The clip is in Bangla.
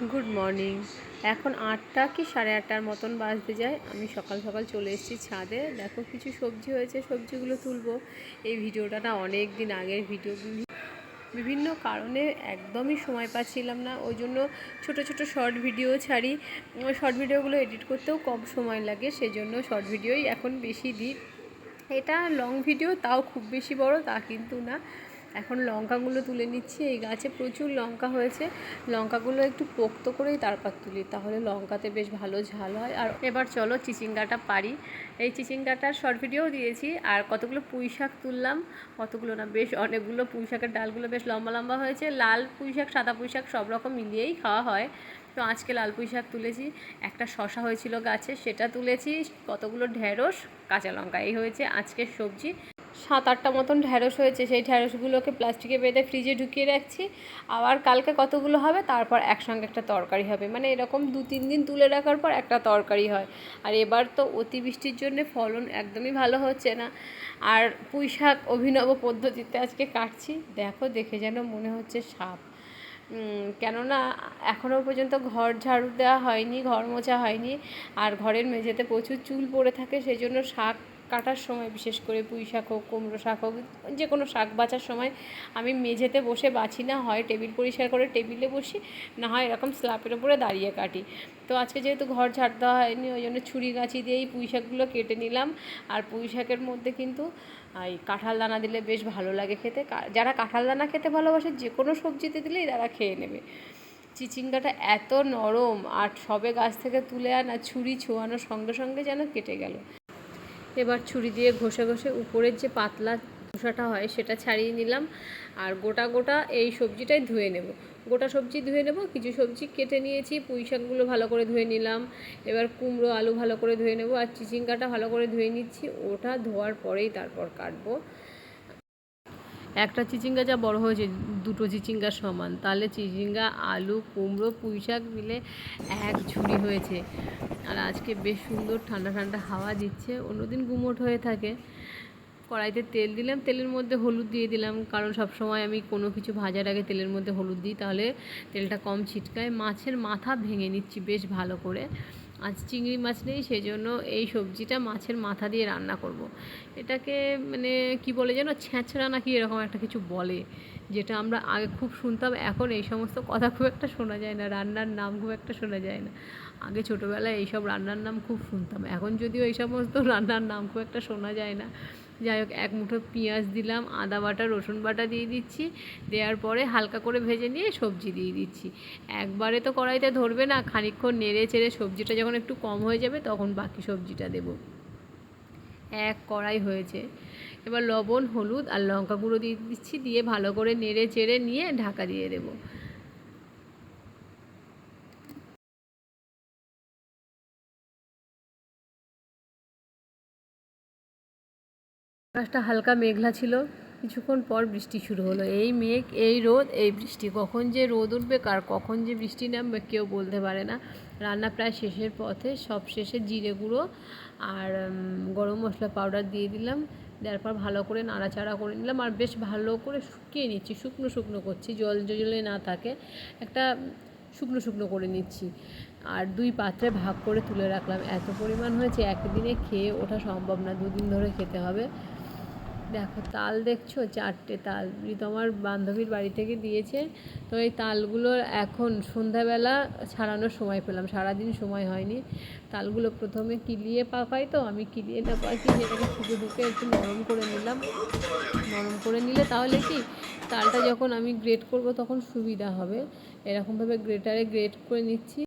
গুড মর্নিং এখন আটটা কি সাড়ে আটটার মতন বাজতে যায়? আমি সকাল সকাল চলে এসেছি ছাদে। দেখো কিছু সবজি হয়েছে, সবজিগুলো তুলবো। এই ভিডিওটা না অনেক দিন আগের ভিডিও। বিভিন্ন কারণে একদমই সময় পাচ্ছিলাম না। ওই জন্য ছোটো ছোটো শর্ট ভিডিও ছাড়ি। শর্ট ভিডিওগুলো এডিট করতেও কম সময় লাগে, সেজন্য শর্ট ভিডিওই এখন বেশি দিই। এটা লং ভিডিও, তাও খুব বেশি বড়, তা কিন্তু না। এখন লঙ্কাগুলো তুলে নিচ্ছি। এই গাছে প্রচুর লঙ্কা হয়েছে। লঙ্কাগুলো একটু পোক্ত করেই তারপর তুলি, তাহলে লঙ্কাতে বেশ ভালো ঝাল হয়। আর এবার চলো চিচিঙ্গাটা পারি। এই চিচিঙ্গাটার শর্ট ভিডিও দিয়েছি। আর কতগুলো পুঁই শাক তুললাম, কতগুলো না বেশ অনেকগুলো পুঁই শাকের ডালগুলো বেশ লম্বা লম্বা হয়েছে। লাল পুঁই শাক, সাদা পুঁই শাক সব রকম মিলিয়েই খাওয়া হয়। তো আজকে লাল পুঁই শাক তুলেছি। একটা শশা হয়েছিল গাছে, সেটা তুলেছি। কতগুলো ঢ্যাঁড়স কাঁচা লঙ্কা, এই হয়েছে আজকের সবজি। সাত আটটা মতন ঢ্যাঁড়স হয়েছে, সেই ঢ্যাঁড়সগুলোকে প্লাস্টিকে বেঁধে ফ্রিজে ঢুকিয়ে রাখছি। আবার কালকে কতগুলো হবে? তারপর একসঙ্গে একটা তরকারি হবে। মানে এরকম দু তিন দিন তুলে রাখার পর একটা তরকারি হয়। আর এবার তো অতিবৃষ্টির জন্য ফলন একদমই ভালো হচ্ছে না। আর পুঁই শাক অভিনব পদ্ধতিতে আজকে কাটছি। দেখো, দেখে যেন মনে হচ্ছে সাপ। কেননা এখনও পর্যন্ত ঘর ঝাড়ু দেওয়া হয়নি, ঘর মোছা হয়নি। আর ঘরের মেঝেতে প্রচুর চুল পড়ে থাকে, সেই জন্য শাক কাটার সময়, বিশেষ করে পুঁই শাক হোক, কুমড়ো শাক হোক, যে কোনো শাক বাছার সময় আমি মেঝেতে বসে বাছি না, হয় টেবিল পরিষ্কার করে টেবিলে বসি, না হয় এরকম স্ল্যাপের উপরে দাঁড়িয়ে কাটি। তো আজকে যেহেতু ঘর ঝাড় দেওয়া হয়নি, ওই জন্য ছুরি গাছি দিয়েই পুঁই শাকগুলো কেটে নিলাম। আর পুঁই শাকের মধ্যে কিন্তু এই কাঁঠাল দানা দিলে বেশ ভালো লাগে খেতে। যারা কাঁঠাল দানা খেতে ভালোবাসে, যে কোনো সবজিতে দিলেই তারা খেয়ে নেবে। চিচিঙ্গাটা এত নরম, আর সবে গাছ থেকে তুলে আনা ছুরি ছোঁয়ানোর সঙ্গে সঙ্গে যেন কেটে গেল। এবার ছুরি দিয়ে ঘষে ঘষে উপরের যে পাতলা ধোসাটা হয় সেটা ছাড়িয়ে নিলাম আর গোটা গোটা এই সবজিটাই ধুয়ে নেব। গোটা সবজি ধুয়ে নেব, কিছু সবজি কেটে নিয়েছি, পুঁই শাকগুলো ভালো করে ধুয়ে নিলাম। এবার কুমড়ো, আলু ভালো করে ধুয়ে নেব আর চিচিঙ্গাটা ভালো করে ধুয়ে নিচ্ছি। ওটা ধোয়ার পরেই তারপর কাটবো। একটা চিচিঙ্গা যা বড় হয়েছে, দুটো চিচিঙ্গা সমান। তাহলে চিচিঙ্গা, আলু, কুমড়ো পুঁই শাক মিলে এক ঝুড়ি হয়েছে। আর আজকে বেশ সুন্দর ঠান্ডা ঠান্ডা হাওয়া দিচ্ছে। অন্যদিন গুমোট হয়ে থাকে। কড়াইতে তেল দিলাম। তেলের মধ্যে হলুদ দিয়ে দিলাম, কারণ সব সময় আমি কোনো কিছু ভাজার আগে তেলের মধ্যে হলুদ দিই, তাহলে তেলটা কম ছিটকায়। মাছের মাথা ভেঙে নিচ্ছি বেশ ভালো করে। আজ চিংড়ি মাছ নেই সেই জন্য এই সবজিটা মাছের মাথা দিয়ে রান্না করব। এটাকে মানে কি বলে যেন, ছেঁচড়া নাকি এরকম একটা কিছু বলে, যেটা আমরা আগে খুব শুনতাম, এখন এই সমস্ত কথা খুব একটা শোনা যায় না, রান্নার নাম খুব একটা শোনা যায় না। আগে ছোটোবেলায় এইসব রান্নার নাম খুব শুনতাম, এখন যদিও এই সমস্ত রান্নার নাম খুব একটা শোনা যায় না। যাই হোক, এক মুঠো পেঁয়াজ দিলাম, আদা বাটা, রসুন বাটা দিয়ে দিচ্ছি। দেওয়ার পরে হালকা করে ভেজে নিয়ে সবজি দিয়ে দিচ্ছি। একবারে তো কড়াইতে ধরবে না, খানিকক্ষণ নেড়ে চেড়ে সবজিটা যখন একটু কম হয়ে যাবে তখন বাকি সবজিটা দেবো। এক কড়াই হয়েছে। এবার লবণ, হলুদ আর লঙ্কা গুঁড়ো দিয়ে দিচ্ছি, দিয়ে ভালো করে নেড়ে চেড়ে নিয়ে ঢাকা দিয়ে দেবো। আকাশটা হালকা মেঘলা ছিল। কিছুক্ষণ পর বৃষ্টি শুরু হলো। এই মেঘ, এই রোদ, এই বৃষ্টি, কখন যে রোদ উঠবে, কার কখন যে বৃষ্টি নামবে, কেউ বলতে পারে না। রান্না প্রায় শেষের পথে, সব শেষে জিরে গুঁড়ো আর গরম মশলা পাউডার দিয়ে দিলাম। দেওয়ার পর ভালো করে নাড়াচাড়া করে নিলাম আর বেশ ভালো করে শুকিয়ে নিচ্ছি, শুকনো শুকনো করছি, জল জলে না থাকে। একটা শুকনো শুকনো করে নিচ্ছি আর দুই পাত্রে ভাগ করে তুলে রাখলাম। এত পরিমাণ হয়েছে, একদিনে খেয়ে ওঠা সম্ভব না, দুদিন ধরে খেতে হবে। দেখো, তাল দেখছ? চারটে তাল। তোমার বান্ধবীর বাড়ি থেকে দিয়েছে। তো এই তালগুলো এখন সন্ধ্যাবেলা ছাড়ানোর সময় পেলাম। সারাদিন সময় হয়নি। তালগুলো প্রথমে কিলিয়ে পাকাই তো, আমি কিলিয়ে না পাকি, সেটাকে ঠুকে ঢুকে একটু নরম করে নিলাম। নরম করে নিলে তাহলে কি? তালটা যখন আমি গ্রেট করব তখন সুবিধা হবে। এরকমভাবে গ্রেটারে গ্রেট করে নিচ্ছি।